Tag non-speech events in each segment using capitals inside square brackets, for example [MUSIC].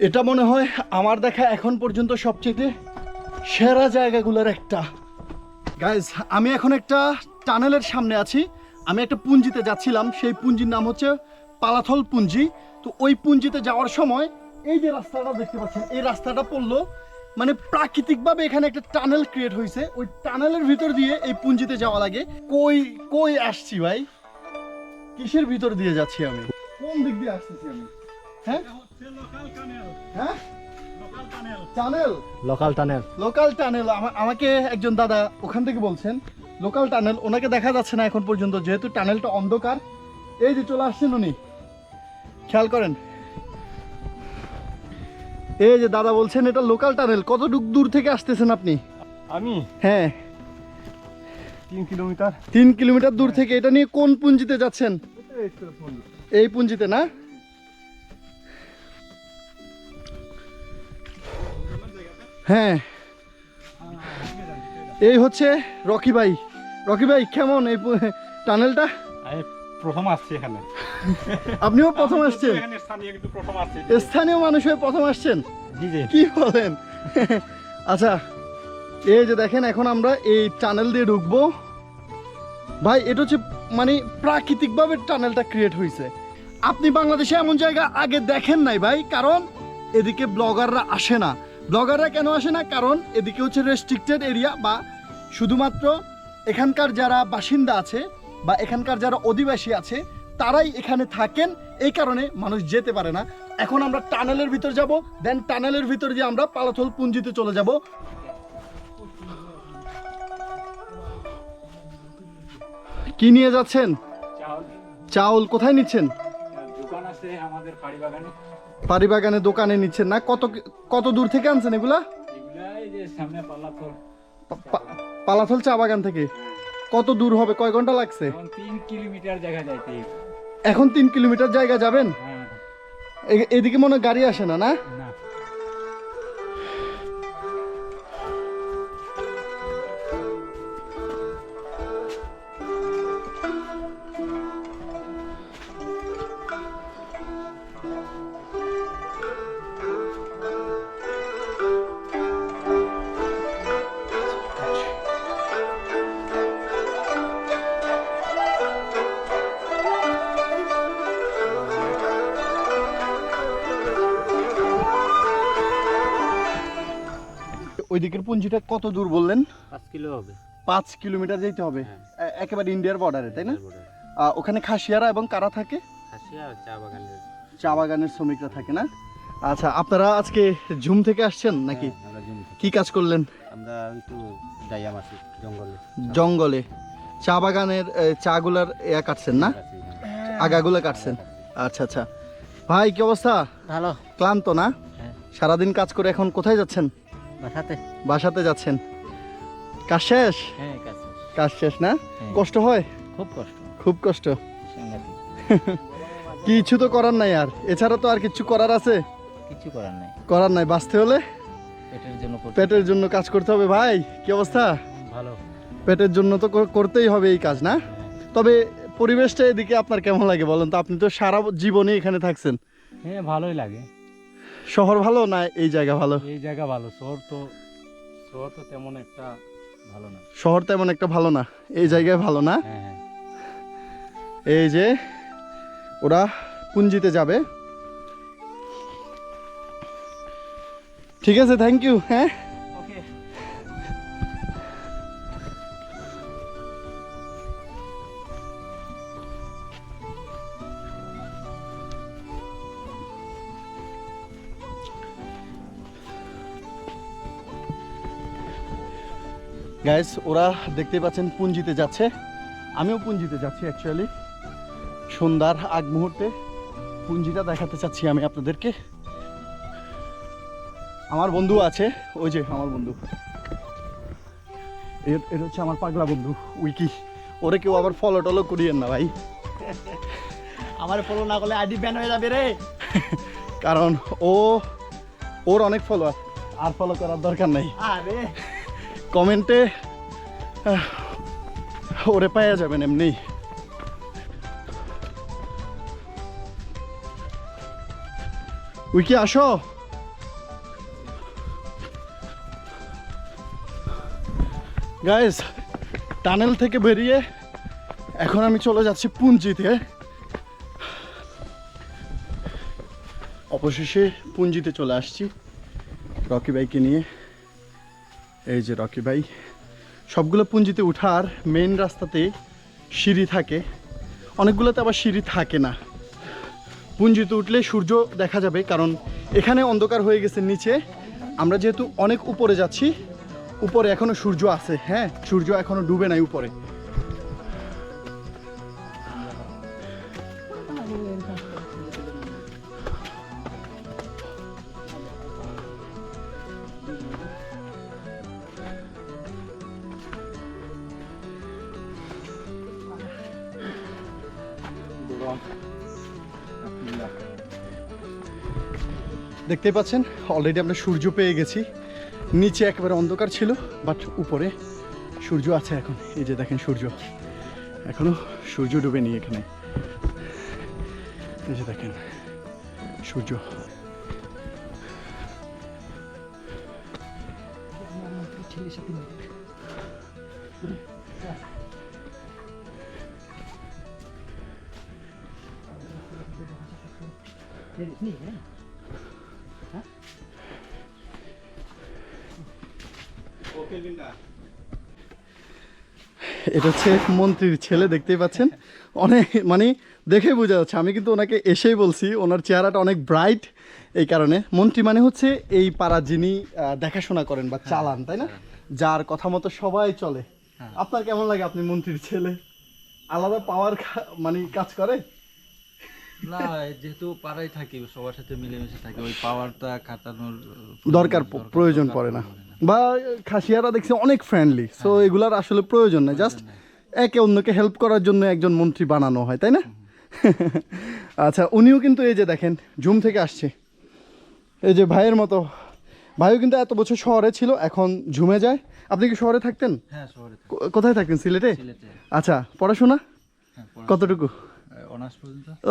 এটা মনে হয় আমার দেখা এখন পর্যন্ত সবচেয়ে সেরা জায়গাগুলোর একটা। গাইজ আমি এখন একটা টানেলের সামনে আছি। আমি একটা পুঞ্জিতে যাচ্ছিলাম। সেই পুঞ্জির নাম হচ্ছে পালাথল পুঞ্জি। তো ওই পুঞ্জিতে যাওয়ার সময় এই যে রাস্তাটা দেখতে পাচ্ছেন, এই রাস্তাটা পড়ল। মানে প্রাকৃতিকভাবে এখানে একটা টানেল ক্রিয়েট হয়েছে। ওই টানেলের ভিতর দিয়ে এই পুঞ্জিতে যাওয়া লাগে। কই কই আসছি ভাই? কিসের ভিতর দিয়ে যাচ্ছি আমি? কোন দিক দিয়ে আসতেছি আমি? হ্যাঁ? হ্যাঁ? Tunnel local tunnel local tunnel আমাকে একজন দাদা ওখান থেকে বলছেন লোকাল টানেল ওনাকে দেখা যাচ্ছে না এখন পর্যন্ত যেহেতু টানেলটা অন্ধকার। এই যে চলে আসছেন উনি। খেয়াল করেন। এই যে দাদা বলছেন এটা লোকাল টানেল কতটুক দূর থেকে আসতেছেন আপনি? আমি? হ্যাঁ। তিন কিলোমিটার। তিন কিলোমিটার দূর থেকে। এটা নিয়ে কোন পুঞ্জিতে যাচ্ছেন? এই পুঞ্জিতে না? হ্যাঁ। এই হচ্ছে রকি ভাই। রকি ভাই কেমন এই টানেলটা? প্রথম আসছি এখানে। আপনিও প্রথম আসছেন? স্থানীয় মানুষ হয়ে প্রথম আসছেন? কি বলেন? আচ্ছা এই যে দেখেন এখন আমরা এই টানেল দিয়ে ঢুকবো। ভাই এটা হচ্ছে মানে প্রাকৃতিকভাবে টানেলটা ক্রিয়েট হয়েছে আপনি বাংলাদেশে এমন জায়গা আগে দেখেন নাই ভাই? কারণ এদিকে ব্লগাররা আসে না। ব্লগাররা কেন আসে না? কারণ এদিকে হচ্ছে রেস্ট্রিক্টেড এরিয়া বা শুধুমাত্র এখানকার যারা বাসিন্দা আছে বা এখানকার যারা অধিবাসী আছে তারাই এখানে থাকেন। এই কারণে মানুষ যেতে পারে না। এখন আমরা টানেলের ভিতর যাব দেন টানেলের ভিতর দিয়ে আমরা পালাথল পুঞ্জিতে চলে যাব। কি নিয়ে যাচ্ছেন? চাউল। কোথায় নিচ্ছেন? দোকান আছে আমাদের বাগানে পারি বাগানে দোকানে নিচ্ছেন না? কত কত দূর থেকে আনছেন এগুলা? এগুলা এই যে সামনে পাল্লা তো পা- পা- পালাথল চা বাগান থেকে? কত দূর হবে? কয় ঘণ্টা লাগছে? এখন তিন কিলোমিটার জায়গা যাইতে এখন তিন কিলোমিটার জায়গা যাবেন? হ্যাঁ। এদিকে মনে গাড়ি আসে না? না। ওই দিকের পুঞ্জিটা কত দূর বললেন? পাঁচ কিলো হবে। পাঁচ কিলোমিটার যেতে হবে। হ্যাঁ। একেবারে ইন্ডিয়ার বর্ডারে তাই না? ওখানে খাসিয়ারা এবং কারা থাকে? চা বাগানের। শ্রমিকরা থাকে না? আচ্ছা আপনারা আজকে ঝুম থেকে আসছেন নাকি? হ্যাঁ, কি কাজ করলেন? আমরা একটু জঙ্গলে। জঙ্গলে। চা বাগানের এ, চাগুলার ইয়া কাটছেন না? আগাগুলো কাটছেন। আচ্ছা আচ্ছা। ভাই কি অবস্থা? ভালো। ক্লান্ত না? হ্যাঁ। সারাদিন কাজ করে এখন কোথায় যাচ্ছেন? বাসাতে। বাসাতে যাচ্ছেন। কাজ শেষ? হ্যাঁ কাছে কাজ শেষ না? হ্যাঁ। কষ্ট হয়? খুব কষ্ট। খুব কষ্ট। [LAUGHS] কিছু তো করার নাই আর। এছাড়া তো আর কিছু করার আছে? কিছু করার নাই। করার নাই। বাঁচতে হলে? পেটের জন্য পেটের জন্য কাজ করতে হবে ভাই। কি অবস্থা? ভালো। পেটের জন্য তো করতেই হবে এই কাজ না? তবে পরিবেশটা এদিকে আপনার কেমন লাগে বলেন তো? আপনি তো সারা জীবনে এখানে থাকছেন। হ্যাঁ ভালোই লাগে। শহর ভালো না এই জায়গা ভালো? এই জায়গা ভালো শহর তো শহর তো তেমন একটা ভালো না। শহর তেমন একটা ভালো না এই জায়গায় ভালো না? হ্যাঁ হ্যাঁ। এই যে ওরা পুঞ্জিতে যাবে। ঠিক আছে থ্যাংক ইউ হ্যাঁ? গাইস ওরা দেখতেই পাচ্ছেন পুঞ্জিতে যাচ্ছে। আমিও পুঞ্জিতে যাচ্ছি অ্যাকচুয়ালি সন্ধ্যার আগ মুহূর্তে পুঞ্জিটা দেখাতে চাচ্ছি আমি আপনাদেরকে। আমার বন্ধু আছে ওই যে আমার বন্ধু। এর এটা হচ্ছে আমার পাগলা বন্ধু উইকি। ওরে কেউ আবার ফলো টলো করিয়েন না ভাই। আমার ফলো না করলে আইডি ব্যান হয়ে যাবে রে। কারণ ও ওর অনেক ফলোয়ার আর ফলো করার দরকার নাই। আরে। কমেন্টে ওরে পাওয়া যাবেন এমনি। উইকি, আসো। গাইজ টানেল থেকে বেরিয়ে এখন আমি চলে যাচ্ছি পুঞ্জিতে। অবশেষে পুঞ্জিতে চলে আসছি রকি বাইকে নিয়ে। এই যে রকি ভাই, সবগুলো পুঞ্জিতে উঠার মেন রাস্তাতে সিঁড়ি থাকে। অনেকগুলোতে আবার সিঁড়ি থাকে না। পুঞ্জিতে উঠলে সূর্য দেখা যাবে কারণ এখানে অন্ধকার হয়ে গেছে নিচে। আমরা যেহেতু অনেক উপরে যাচ্ছি, উপরে এখনও সূর্য আছে হ্যাঁ? সূর্য এখনও ডুবে নাই উপরে। দেখতেই পাচ্ছেন অলরেডি আমরা সূর্য পেয়ে গেছি। নিচে একেবারে অন্ধকার ছিল বাট উপরে সূর্য আছে এখন। এই যে দেখেন সূর্য। এখনও সূর্য ডুবেনি এখানে। এই যে দেখেন, সূর্য। এটা হচ্ছে মন্ত্রীর ছেলে দেখতেই পাচ্ছেন? অনেক মানে দেখে বোঝা যাচ্ছে। আমি কিন্তু ওনাকে এসেই বলছি ওনার চেহারাটা অনেক ব্রাইট এই কারণে। মন্ত্রী মানে হচ্ছে এই পাড়া যিনি দেখাশোনা করেন বা চালান তাই না? যার কথা মতো সবাই চলে। আপনার কেমন লাগে আপনি মন্ত্রীর ছেলে? আলাদা পাওয়ার মানে কাজ করে? না যেহেতু পাড়ায় থাকি সবার সাথে মিলেমিশে থাকি ওই পাওয়ারটা খাটানোর দরকার প্রয়োজন পড়ে না। বা খাসিয়ারা দেখছি অনেক ফ্রেন্ডলি সো এগুলার আসলে প্রয়োজন নেই জাস্ট একে অন্যকে হেল্প করার জন্য একজন মন্ত্রী বানানো হয় তাই না? আচ্ছা উনিও কিন্তু এই যে দেখেন ঝুম থেকে আসছে। এই যে ভাইয়ের মতো ভাইও কিন্তু এত বছর শহরে ছিল এখন ঝুমে যায়। আপনি কি শহরে থাকতেন? হ্যাঁ কোথায় থাকতেন সিলেটে? আচ্ছা পড়াশোনা? হ্যাঁ কতটুকু?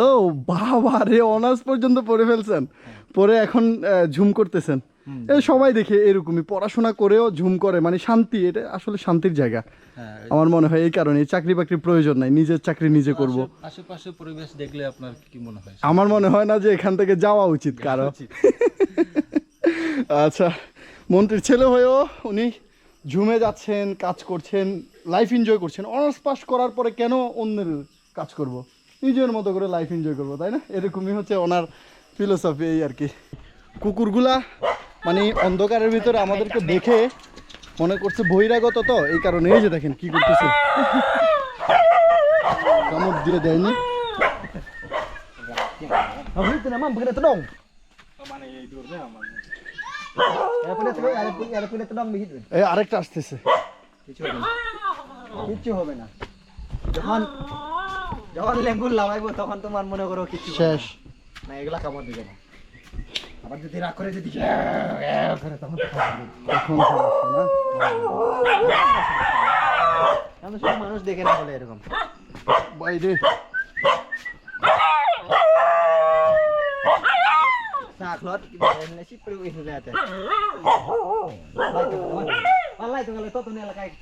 ও বাবা রে অনার্স পর্যন্ত পড়ে ফেলছেন। পরে এখন ঝুম করতেছেন। সবাই দেখে এরকমই পড়াশোনা করেও ঝুম করে। মানে শান্তি এটা আসলে শান্তির জায়গা। হ্যাঁ আমার মনে হয় এই কারণে চাকরি বাকরির প্রয়োজন নাই নিজের চাকরি নিজে করব। আশেপাশে পরিবেশ দেখলে আপনার কি মনে হয়? আমার মনে হয় না যে এখান থেকে যাওয়া উচিত কারও। [LAUGHS] আচ্ছা মন্ত্রীর ছেলে হয়েও উনি ঝুমে যাচ্ছেন কাজ করছেন লাইফ এনজয় করছেন। অনার্স পাস করার পরে কেন অন্যের কাজ করব? নিজের মতো করে লাইফ এনজয় করব তাই না? এরকমই হচ্ছে ওনার ফিলোসফি এই আর কি। কুকুরগুলা মানে অন্ধকারের ভিতরে আমাদেরকে দেখে মনে করছে বহিরাগত তো এই কারণে। এই যে দেখেন কি করতেছে। কামড় দিয়ে দেয়নি. মানে আরেকটা আসতেছে। কিছু হবে না কিচ্ছু হবে না। যখন যখন লেঙ্গুল লাগাইবো তখন তোমার মনে করো কিছু শেষ না। না এগুলা কামড় দিবে না। আবার যদি রাগ করে যদি ঘ্যাও করে তখন তো সমস্যা না? সব মানুষ দেখে না বলে এরকম। বাইরে। lihat ya. Allah itu kalau itu nih kayak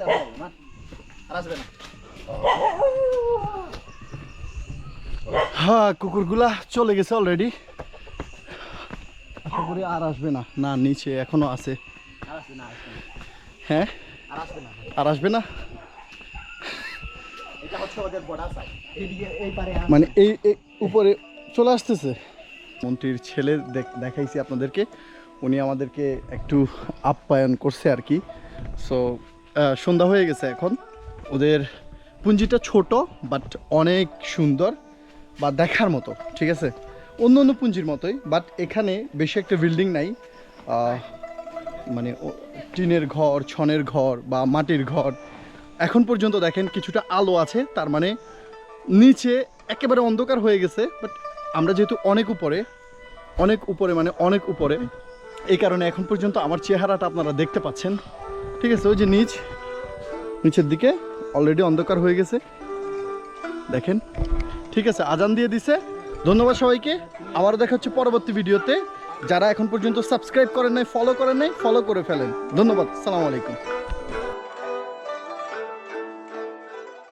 হ্যাঁ কুকুরগুলা চলে গেছে অলরেডি আশা করি আর আসবে না। না নিচে এখনও আছে। হ্যাঁ? আর আসবে না। মানে এই উপরে চলে আসতেছে। মন্ত্রীর ছেলে দেখ- দেখাইছি আপনাদেরকে। উনি আমাদেরকে একটু আপ্যায়ন করছে আর কি। সো সন্ধ্যা হয়ে গেছে এখন। ওদের পুঞ্জিটা ছোট বাট অনেক সুন্দর। বা দেখার মতো, ঠিক আছে? অন্য অন্য পুঞ্জির মতোই বাট এখানে বেশি একটা বিল্ডিং নাই। মানে টিনের ঘর, ছনের ঘর বা মাটির ঘর। এখন পর্যন্ত দেখেন কিছুটা আলো আছে, তার মানে নিচে একেবারে অন্ধকার হয়ে গেছে বাট আমরা যেহেতু অনেক উপরে অনেক উপরে মানে অনেক উপরে, এই কারণে এখন পর্যন্ত আমার চেহারাটা আপনারা দেখতে পাচ্ছেন। ঠিক আছে, ওই যে নিচ, নিচের দিকে অলরেডি অন্ধকার হয়ে গেছে। দেখেন ঠিক আছে, আজান দিয়ে দিছে। ধন্যবাদ সবাইকে। আবারও দেখা হচ্ছে পরবর্তী ভিডিওতে। যারা এখন পর্যন্ত সাবস্ক্রাইব করেন নাই ফলো করেন নাই ফলো করে ফেলেন। ধন্যবাদ, সালাম আলাইকুম।